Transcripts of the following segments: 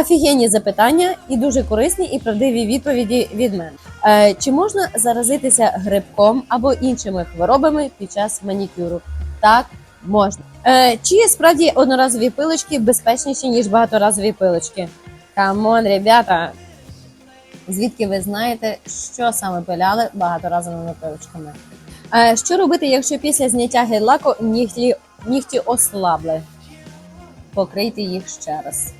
Офігенні запитання і дуже корисні і правдиві відповіді від мене. Е, чи можна заразитися грибком або іншими хворобами під час манікюру? Так, можна. Е, чи справді одноразові пилочки безпечніші, ніж багаторазові пилочки? Камон, ребята, звідки ви знаєте, що саме пиляли багаторазовими пилочками? Е, що робити, якщо після зняття гель-лаку нігті, нігті ослабли? Покрийте їх ще раз.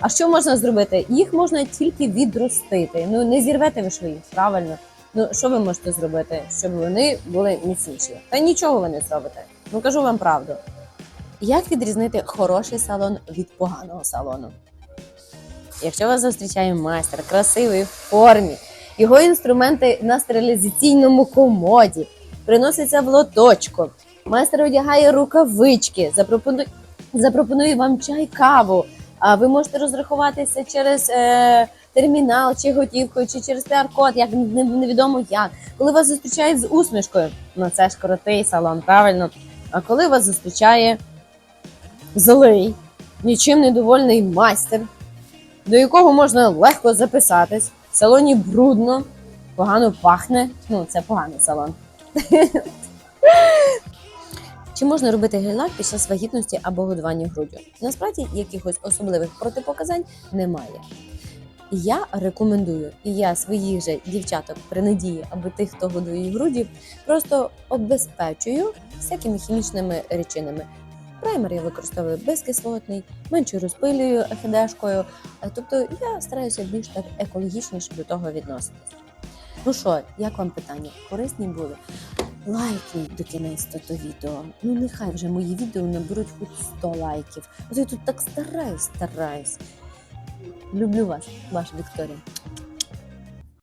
А що можна зробити? Їх можна тільки відростити. Ну не зірвете ви швидко, правильно. Ну що ви можете зробити, щоб вони були міцніші? Та нічого ви не зробите. Ну кажу вам правду. Як відрізнити хороший салон від поганого салону? Якщо вас зустрічає майстер красивий в формі, його інструменти на стерилізаційному комоді, приноситься в лоточку, майстер одягає рукавички, запропонує, запропонує вам чай, каву. Ви можете розрахуватися через е, термінал, чи готівкою, чи через QR-код, як невідомо як. Коли вас зустрічають з усмішкою, ну це ж крутий салон, правильно. А коли вас зустрічає злий, нічим недовольний майстер, до якого можна легко записатись, в салоні брудно, погано пахне. Ну, це поганий салон. Чи можна робити гель-лак під час вагітності або годування груддю? Насправді якихось особливих протипоказань немає. Я рекомендую, і я своїх же дівчаток при надії, аби тих, хто годує груді, просто обезпечую всякими хімічними речинами. Праймер я використовую безкислотний, менше розпилюю ехедешкою. Тобто я стараюся більш так екологічніше до того відноситись. Ну що, як вам питання? Корисні були? Лайкніть до кінець то відео. Ну нехай вже мої відео наберуть хоч 100 лайків. От я тут так стараюсь, стараюсь. Люблю вас, ваша Вікторія.